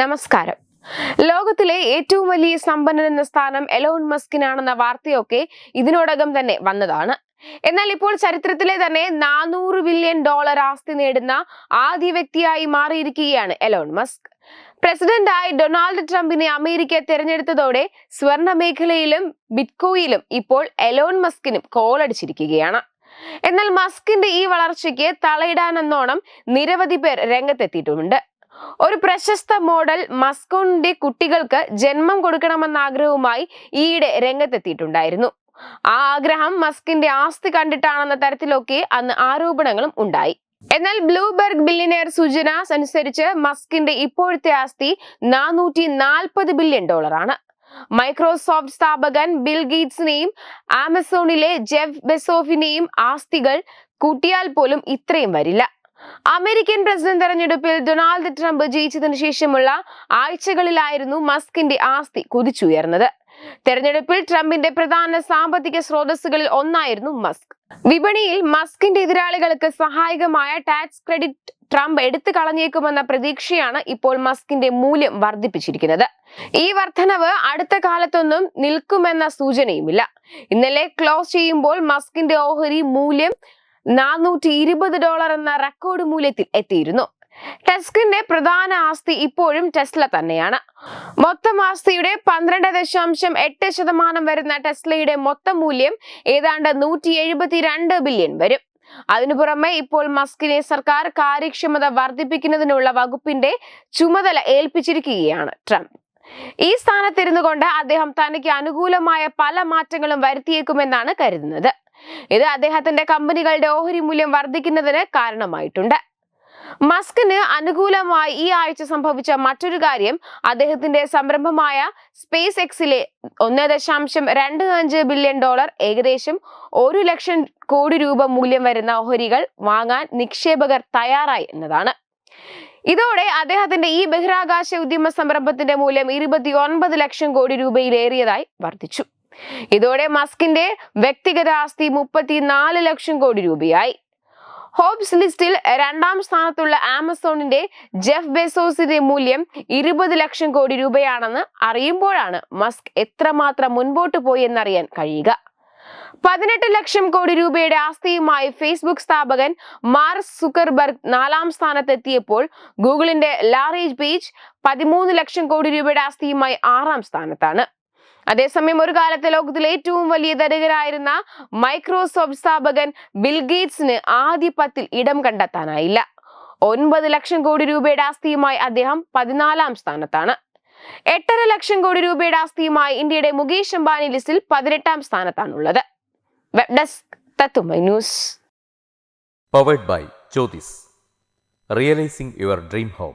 നമസ്കാരം. ലോകത്തിലെ ഏറ്റവും വലിയ സമ്പന്നൻ എന്ന സ്ഥാനം എലോൺ മസ്കിനാണെന്ന വാർത്തയൊക്കെ ഇതിനോടകം തന്നെ വന്നതാണ്. എന്നാൽ ഇപ്പോൾ ചരിത്രത്തിലെ തന്നെ നാനൂറ് ബില്യൺ ഡോളർ ആസ്തി നേടുന്ന ആദ്യ വ്യക്തിയായി മാറിയിരിക്കുകയാണ് എലോൺ മസ്ക്. പ്രസിഡന്റായി ഡൊണാൾഡ് ട്രംപിനെ അമേരിക്ക തിരഞ്ഞെടുത്തതോടെ സ്വർണ മേഖലയിലും ബിറ്റ്കോയിലും ഇപ്പോൾ എലോൺ മസ്കിനും കോളടിച്ചിരിക്കുകയാണ്. എന്നാൽ മസ്കിന്റെ ഈ വളർച്ചയ്ക്ക് തളയിടാനെന്നോണം നിരവധി പേർ രംഗത്തെത്തിയിട്ടുമുണ്ട്. ഒരു പ്രശസ്ത മോഡൽ മസ്കോണിന്റെ കുട്ടികൾക്ക് ജന്മം കൊടുക്കണമെന്ന ആഗ്രഹവുമായി ഈയിടെ രംഗത്തെത്തിയിട്ടുണ്ടായിരുന്നു. ആ ആഗ്രഹം മസ്കിന്റെ ആസ്തി കണ്ടിട്ടാണെന്ന തരത്തിലൊക്കെ അന്ന് ആരോപണങ്ങളും ഉണ്ടായി. എന്നാൽ ബ്ലൂബെർഗ് ബില്യനെയർ സൂചന അനുസരിച്ച് മസ്കിന്റെ ഇപ്പോഴത്തെ ആസ്തി നാനൂറ്റി നാൽപ്പത് ബില്യൺ ഡോളറാണ്. മൈക്രോസോഫ്റ്റ് സ്ഥാപകൻ ബിൽ ഗേറ്റ്സിനെയും ആമസോണിലെ ജെഫ് ബെസോഫിനെയും ആസ്തികൾ കൂട്ടിയാൽ പോലും ഇത്രയും വരില്ല. അമേരിക്കൻ പ്രസിഡന്റ് തെരഞ്ഞെടുപ്പിൽ ഡൊണാൾഡ് ട്രംപ് ജയിച്ചതിനു ശേഷമുള്ള ആഴ്ചകളിലായിരുന്നു മസ്കിന്റെ ആസ്തി കുതിച്ചുയർന്നത്. തെരഞ്ഞെടുപ്പിൽ ട്രംപിന്റെ പ്രധാന സാമ്പത്തിക സ്രോതസ്സുകളിൽ ഒന്നായിരുന്നു മസ്ക്. വിപണിയിൽ മസ്കിന്റെ എതിരാളികൾക്ക് സഹായകമായ ടാക്സ് ക്രെഡിറ്റ് ട്രംപ് എടുത്തു കളഞ്ഞേക്കുമെന്ന പ്രതീക്ഷയാണ് ഇപ്പോൾ മസ്കിന്റെ മൂല്യം വർദ്ധിപ്പിച്ചിരിക്കുന്നത്. ഈ വർധനവ് അടുത്ത കാലത്തൊന്നും നിൽക്കുമെന്ന സൂചനയുമില്ല. ഇന്നലെ ക്ലോസ് ചെയ്യുമ്പോൾ മസ്കിന്റെ ഓഹരി മൂല്യം നാനൂറ്റി ഇരുപത് ഡോളർ എന്ന റെക്കോർഡ് മൂല്യത്തിൽ എത്തിയിരുന്നു. ടെസ്കിന്റെ പ്രധാന ആസ്തി ഇപ്പോഴും ടെസ്ല തന്നെയാണ്. മൊത്തം ആസ്തിയുടെ പന്ത്രണ്ട് ദശാംശം എട്ട് ശതമാനം വരുന്ന ടെസ്ലയുടെ മൊത്തം മൂല്യം ഏതാണ്ട് നൂറ്റി എഴുപത്തിരണ്ട് ബില്യൺ വരും. അതിനു പുറമെ ഇപ്പോൾ മസ്കിനെ സർക്കാർ കാര്യക്ഷമത വർദ്ധിപ്പിക്കുന്നതിനുള്ള വകുപ്പിന്റെ ചുമതല ഏൽപ്പിച്ചിരിക്കുകയാണ് ട്രംപ്. ഈ സ്ഥാനത്തിരുന്നു കൊണ്ട് അദ്ദേഹം തനിക്ക് അനുകൂലമായ പല മാറ്റങ്ങളും വരുത്തിയേക്കുമെന്നാണ് കരുതുന്നത്. ഇത് അദ്ദേഹത്തിന്റെ കമ്പനികളുടെ ഓഹരി മൂല്യം വർദ്ധിക്കുന്നതിന് കാരണമായിട്ടുണ്ട്. മസ്കിന് അനുകൂലമായി ഈ ആഴ്ച സംഭവിച്ച മറ്റൊരു കാര്യം അദ്ദേഹത്തിന്റെ സംരംഭമായ സ്പേസ് എക്സിലെ ഒന്ന് ദശാംശം രണ്ട് അഞ്ച് ബില്യൺ ഡോളർ ഏകദേശം ഒരു ലക്ഷം കോടി രൂപ മൂല്യം വരുന്ന ഓഹരികൾ വാങ്ങാൻ നിക്ഷേപകർ തയ്യാറായി എന്നതാണ്. ഇതോടെ അദ്ദേഹത്തിന്റെ ഈ ബഹിരാകാശ ഉദ്യമ സംരംഭത്തിന്റെ മൂല്യം ഇരുപത്തി ലക്ഷം കോടി രൂപയിലേറിയതായി വർദ്ധിച്ചു. ഇതോടെ മസ്കിന്റെ വ്യക്തിഗത ആസ്തി മുപ്പത്തിനാല് ലക്ഷം കോടി രൂപയായി. ഹോബ്സ് ലിസ്റ്റിൽ രണ്ടാം സ്ഥാനത്തുള്ള ആമസോണിന്റെ ജെഫ് ബെസോസിന്റെ മൂല്യം ഇരുപത് ലക്ഷം കോടി രൂപയാണെന്ന് അറിയുമ്പോഴാണ് മസ്ക് എത്രമാത്രം മുൻപോട്ട് പോയി എന്നറിയാൻ കഴിയുക. പതിനെട്ട് ലക്ഷം കോടി രൂപയുടെ ആസ്തിയുമായി ഫേസ്ബുക്ക് സ്ഥാപകൻ മാർക്ക് സുക്കർബർഗ് നാലാം സ്ഥാനത്തെത്തിയപ്പോൾ ഗൂഗിളിന്റെ ലാറേജ് പേജ് പതിമൂന്ന് ലക്ഷം കോടി രൂപയുടെ ആസ്തിയുമായി ആറാം സ്ഥാനത്താണ്. അതേസമയം ഒരു കാലത്തെ ലോകത്തിലെ ഏറ്റവും വലിയ ധനികരായിരുന്ന മൈക്രോസോഫ്റ്റ് സ്ഥാപകൻ ബിൽഗേറ്റ്സിന് ആദ്യ പത്തിൽ ഇടം കണ്ടെത്താനായില്ല. ഒൻപത് ലക്ഷം കോടി രൂപയുടെ ആസ്തിയുമായി അദ്ദേഹം പതിനാലാം സ്ഥാനത്താണ്. എട്ടര ലക്ഷം കോടി രൂപയുടെ ആസ്തിയുമായി ഇന്ത്യയുടെ മുകേഷ് അംബാനി ലിസ്റ്റിൽ പതിനെട്ടാം സ്ഥാനത്താണുള്ളത്. വെബ് ഡെസ്ക് തത്തുമൈ news. Powered by Jyothis realising your dream home